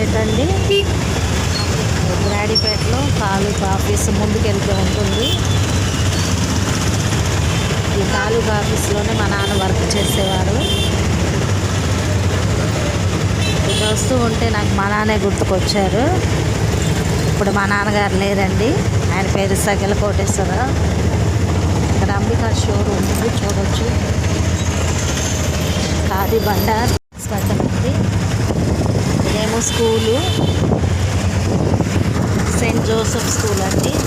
బ్రాడీపేట అండి. రాడిపేటలో తాలూకా ఆఫీస్ ముందుకెళ్తూ ఉంటుంది. ఈ తాలూకా ఆఫీస్లోనే మా నాన్న వర్క్ చేసేవారు ఇక వస్తూ ఉంటే నాకు మా నాన్నే గుర్తుకొచ్చారు. ఇప్పుడు మా నాన్నగారు లేరండి. ఆయన పేరు సగిల కోటేశ్వరరావు ఇక్కడ అంబికా షోరూమ్ ఉంది చూడొచ్చు. Khadi Bhandar. Hospital school. Saint Joseph school అండి.